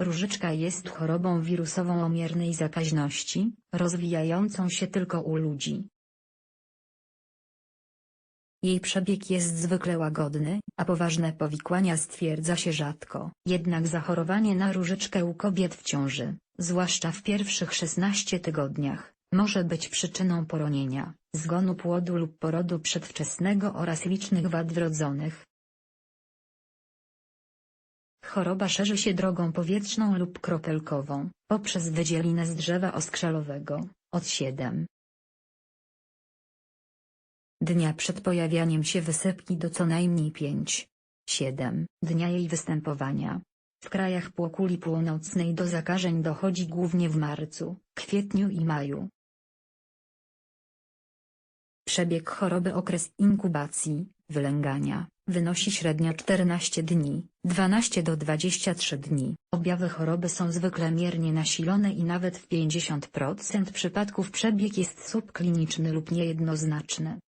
Różyczka jest chorobą wirusową o miernej zakaźności, rozwijającą się tylko u ludzi. Jej przebieg jest zwykle łagodny, a poważne powikłania stwierdza się rzadko. Jednak zachorowanie na różyczkę u kobiet w ciąży, zwłaszcza w pierwszych 16 tygodniach, może być przyczyną poronienia, zgonu płodu lub porodu przedwczesnego oraz licznych wad wrodzonych. Choroba szerzy się drogą powietrzną lub kropelkową, poprzez wydzielinę z drzewa oskrzelowego, od 7 dnia przed pojawianiem się wysypki do co najmniej 5, 7 dnia jej występowania. W krajach półkuli północnej do zakażeń dochodzi głównie w marcu, kwietniu i maju. Przebieg choroby okres inkubacji, wylęgania, wynosi średnio 14 dni, 12 do 23 dni. Objawy choroby są zwykle miernie nasilone i nawet w 50% przypadków przebieg jest subkliniczny lub niejednoznaczny.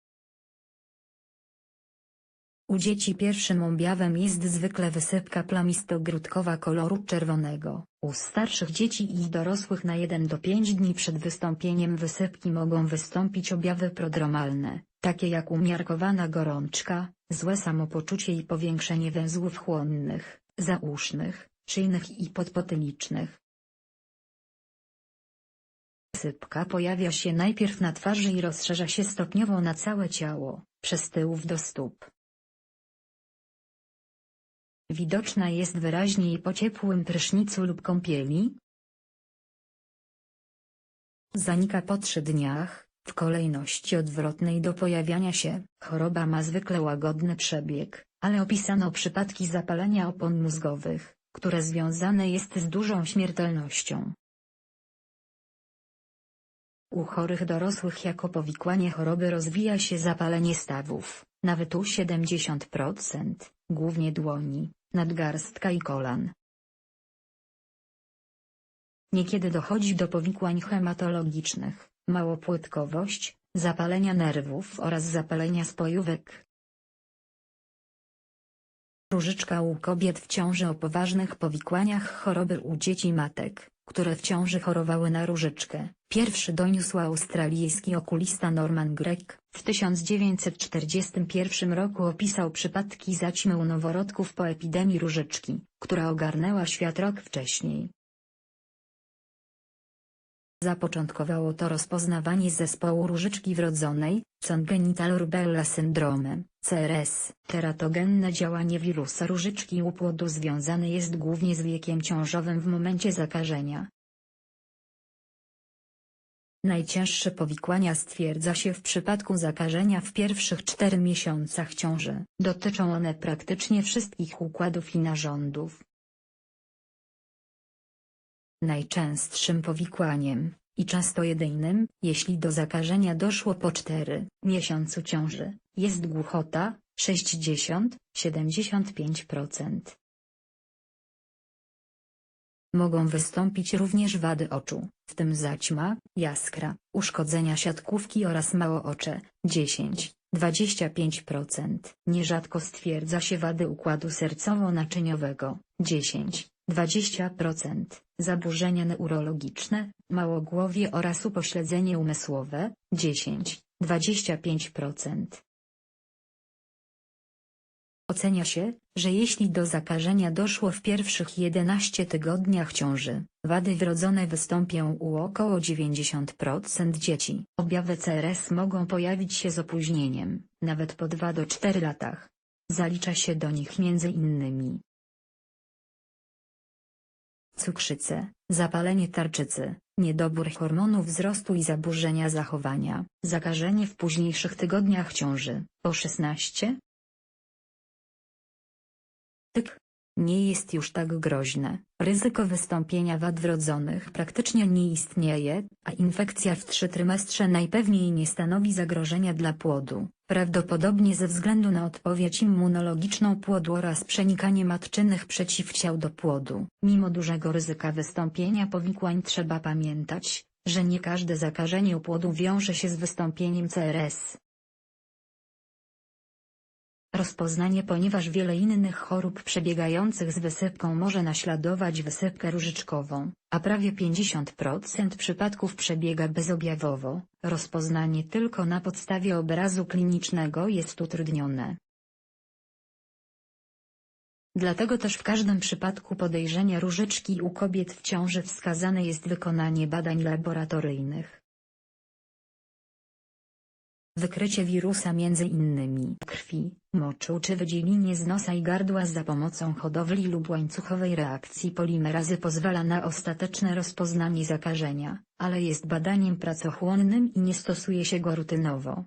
U dzieci pierwszym objawem jest zwykle wysypka plamisto-grudkowa koloru czerwonego. U starszych dzieci i dorosłych na 1 do 5 dni przed wystąpieniem wysypki mogą wystąpić objawy prodromalne, takie jak umiarkowana gorączka, złe samopoczucie i powiększenie węzłów chłonnych, zausznych, szyjnych i podpotylicznych. Sypka pojawia się najpierw na twarzy i rozszerza się stopniowo na całe ciało, przez tyłów do stóp. Widoczna jest wyraźniej po ciepłym prysznicu lub kąpieli. Zanika po trzy dniach, w kolejności odwrotnej do pojawiania się. Choroba ma zwykle łagodny przebieg, ale opisano przypadki zapalenia opon mózgowych, które związane jest z dużą śmiertelnością. U chorych dorosłych jako powikłanie choroby rozwija się zapalenie stawów, nawet u 70%, głównie dłoni, nadgarstka i kolan. Niekiedy dochodzi do powikłań hematologicznych, małopłytkowość, zapalenia nerwów oraz zapalenia spojówek. Różyczka u kobiet w ciąży o poważnych powikłaniach choroby u dzieci matek, które w ciąży chorowały na różyczkę. Pierwszy doniósł australijski okulista Norman Gregg. W 1941 roku opisał przypadki zaćmy u noworodków po epidemii różyczki, która ogarnęła świat rok wcześniej. Zapoczątkowało to rozpoznawanie zespołu różyczki wrodzonej, congenital rubella syndrome, CRS. Teratogenne działanie wirusa różyczki u płodu związane jest głównie z wiekiem ciążowym w momencie zakażenia. Najcięższe powikłania stwierdza się w przypadku zakażenia w pierwszych 4 miesiącach ciąży. Dotyczą one praktycznie wszystkich układów i narządów. Najczęstszym powikłaniem, i często jedynym, jeśli do zakażenia doszło po 4 miesiącu ciąży, jest głuchota, 60-75%. Mogą wystąpić również wady oczu, w tym zaćma, jaskra, uszkodzenia siatkówki oraz małoocze, 10-25%. Nierzadko stwierdza się wady układu sercowo-naczyniowego, 10-20%, zaburzenia neurologiczne, małogłowie oraz upośledzenie umysłowe, 10-25%. Ocenia się, że jeśli do zakażenia doszło w pierwszych 11 tygodniach ciąży, wady wrodzone wystąpią u około 90% dzieci. Objawy CRS mogą pojawić się z opóźnieniem, nawet po 2 do 4 latach. Zalicza się do nich m.in. cukrzycę, zapalenie tarczycy, niedobór hormonu wzrostu i zaburzenia zachowania, zakażenie w późniejszych tygodniach ciąży, po 16, Tyk. Nie jest już tak groźne. Ryzyko wystąpienia wad wrodzonych praktycznie nie istnieje, a infekcja w trzy trymestrze najpewniej nie stanowi zagrożenia dla płodu, prawdopodobnie ze względu na odpowiedź immunologiczną płodu oraz przenikanie matczynych przeciwciał do płodu. Mimo dużego ryzyka wystąpienia powikłań trzeba pamiętać, że nie każde zakażenie u płodu wiąże się z wystąpieniem CRS. Rozpoznanie ponieważ wiele innych chorób przebiegających z wysypką może naśladować wysypkę różyczkową, a prawie 50% przypadków przebiega bezobjawowo, rozpoznanie tylko na podstawie obrazu klinicznego jest utrudnione. Dlatego też w każdym przypadku podejrzenia różyczki u kobiet w ciąży wskazane jest wykonanie badań laboratoryjnych. Wykrycie wirusa między innymi krwi, moczu czy wydzielinie z nosa i gardła za pomocą hodowli lub łańcuchowej reakcji polimerazy pozwala na ostateczne rozpoznanie zakażenia, ale jest badaniem pracochłonnym i nie stosuje się go rutynowo.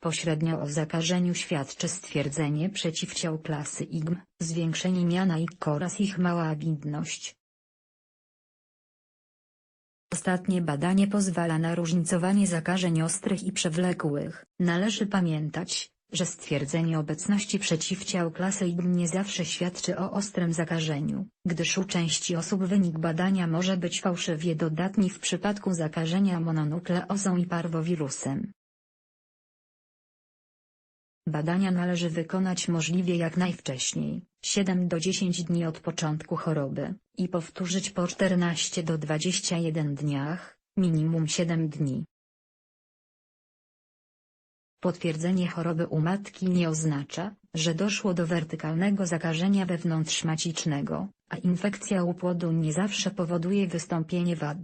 Pośrednio o zakażeniu świadczy stwierdzenie przeciwciał klasy IgM, zwiększenie miana IgG oraz ich mała awidność. Ostatnie badanie pozwala na różnicowanie zakażeń ostrych i przewlekłych. Należy pamiętać, że stwierdzenie obecności przeciwciał klasy IgM nie zawsze świadczy o ostrym zakażeniu, gdyż u części osób wynik badania może być fałszywie dodatni w przypadku zakażenia mononukleozą i parwowirusem. Badania należy wykonać możliwie jak najwcześniej, 7 do 10 dni od początku choroby, i powtórzyć po 14 do 21 dniach, minimum 7 dni. Potwierdzenie choroby u matki nie oznacza, że doszło do wertykalnego zakażenia wewnątrzmacicznego, a infekcja u płodu nie zawsze powoduje wystąpienie wad.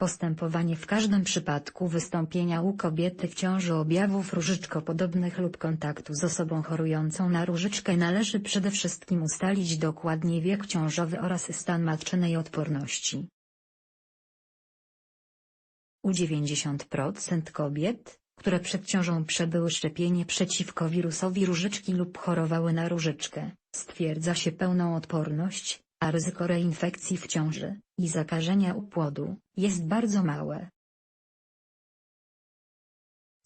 Postępowanie w każdym przypadku wystąpienia u kobiety w ciąży objawów różyczkopodobnych lub kontaktu z osobą chorującą na różyczkę należy przede wszystkim ustalić dokładnie wiek ciążowy oraz stan matczynej odporności. U 90% kobiet, które przed ciążą przebyły szczepienie przeciwko wirusowi różyczki lub chorowały na różyczkę, stwierdza się pełną odporność, a ryzyko reinfekcji w ciąży i zakażenia u płodu jest bardzo małe.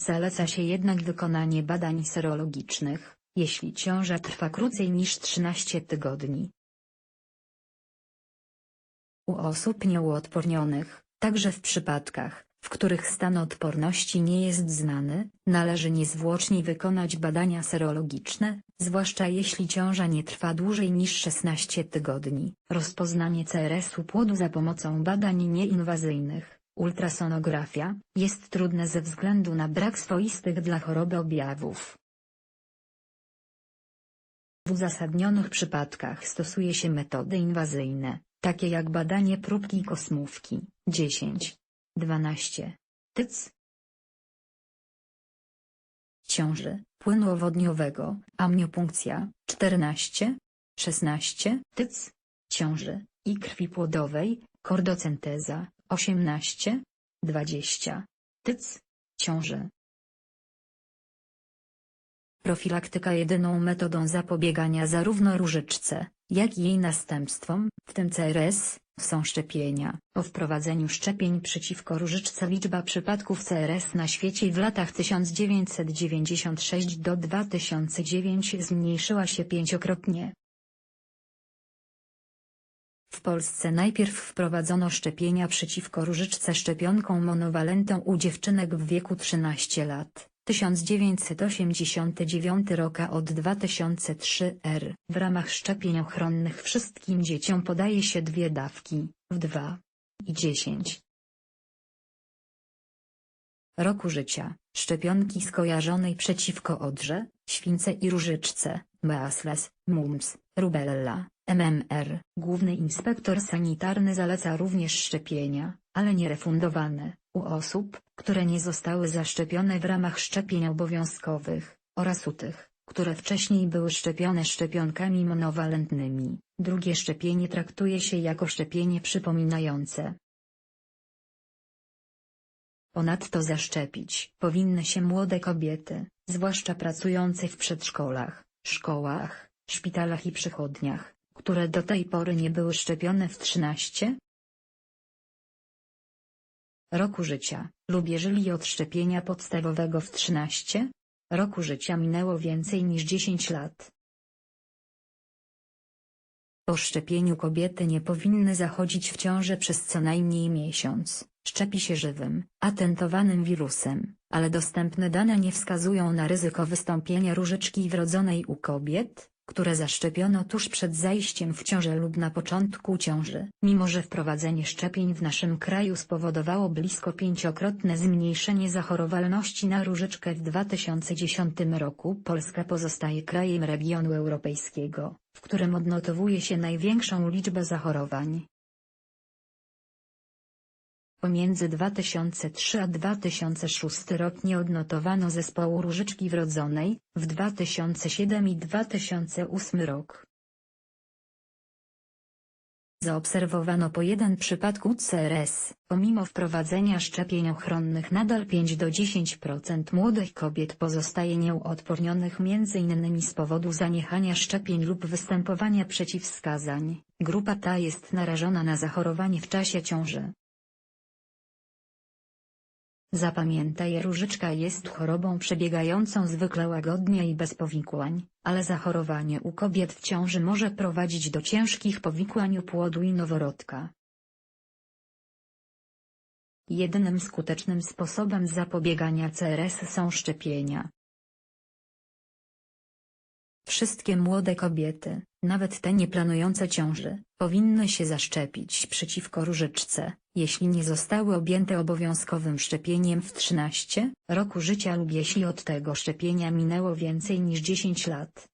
Zaleca się jednak wykonanie badań serologicznych, jeśli ciąża trwa krócej niż 13 tygodni. U osób nieuodpornionych, także w przypadkach, w których stan odporności nie jest znany, należy niezwłocznie wykonać badania serologiczne, zwłaszcza jeśli ciąża nie trwa dłużej niż 16 tygodni. Rozpoznanie CRS-u płodu za pomocą badań nieinwazyjnych, ultrasonografia, jest trudne ze względu na brak swoistych dla choroby objawów. W uzasadnionych przypadkach stosuje się metody inwazyjne, takie jak badanie próbki kosmówki, 10, 12. Tyc. Ciąży, płynu owodniowego, amniopunkcja, 14. 16. Tyc. Ciąży, i krwi płodowej, kordocenteza, 18. 20. Tyc. Ciąży. Profilaktyka jedyną metodą zapobiegania zarówno różyczce, jak i jej następstwom, w tym CRS, są szczepienia. Po wprowadzeniu szczepień przeciwko różyczce liczba przypadków CRS na świecie w latach 1996 do 2009 zmniejszyła się pięciokrotnie. W Polsce najpierw wprowadzono szczepienia przeciwko różyczce szczepionką monowalentą u dziewczynek w wieku 13 lat. 1989 rok a od 2003 r. W ramach szczepień ochronnych wszystkim dzieciom podaje się dwie dawki, w 2 i 10 roku życia, szczepionki skojarzonej przeciwko odrze, śwince i różyczce, measles, mumps, rubella, MMR. Główny inspektor sanitarny zaleca również szczepienia, ale nie refundowane, u osób, które nie zostały zaszczepione w ramach szczepień obowiązkowych, oraz u tych, które wcześniej były szczepione szczepionkami monowalentnymi. Drugie szczepienie traktuje się jako szczepienie przypominające. Ponadto zaszczepić powinny się młode kobiety, zwłaszcza pracujące w przedszkolach, szkołach, szpitalach i przychodniach, które do tej pory nie były szczepione w 13 roku życia, lub jeżeli od szczepienia podstawowego w 13 roku życia minęło więcej niż 10 lat. Po szczepieniu kobiety nie powinny zachodzić w ciążę przez co najmniej miesiąc, Szczepi się żywym, atentowanym wirusem, ale dostępne dane nie wskazują na ryzyko wystąpienia różyczki wrodzonej u kobiet, które zaszczepiono tuż przed zajściem w ciążę lub na początku ciąży. Mimo że wprowadzenie szczepień w naszym kraju spowodowało blisko pięciokrotne zmniejszenie zachorowalności na różyczkę w 2010 roku, Polska pozostaje krajem regionu europejskiego, w którym odnotowuje się największą liczbę zachorowań. Pomiędzy 2003 a 2006 rok nie odnotowano zespołu różyczki wrodzonej, w 2007 i 2008 rok. Zaobserwowano po jeden przypadek CRS, pomimo wprowadzenia szczepień ochronnych nadal 5 do 10% młodych kobiet pozostaje nieodpornionych m.in. z powodu zaniechania szczepień lub występowania przeciwwskazań. Grupa ta jest narażona na zachorowanie w czasie ciąży. Zapamiętaj różyczka jest chorobą przebiegającą zwykle łagodnie i bez powikłań, ale zachorowanie u kobiet w ciąży może prowadzić do ciężkich powikłań u płodu i noworodka. Jedynym skutecznym sposobem zapobiegania CRS są szczepienia. Wszystkie młode kobiety, nawet te nieplanujące ciąży, powinny się zaszczepić przeciwko różyczce, jeśli nie zostały objęte obowiązkowym szczepieniem w 13 roku życia lub jeśli od tego szczepienia minęło więcej niż 10 lat.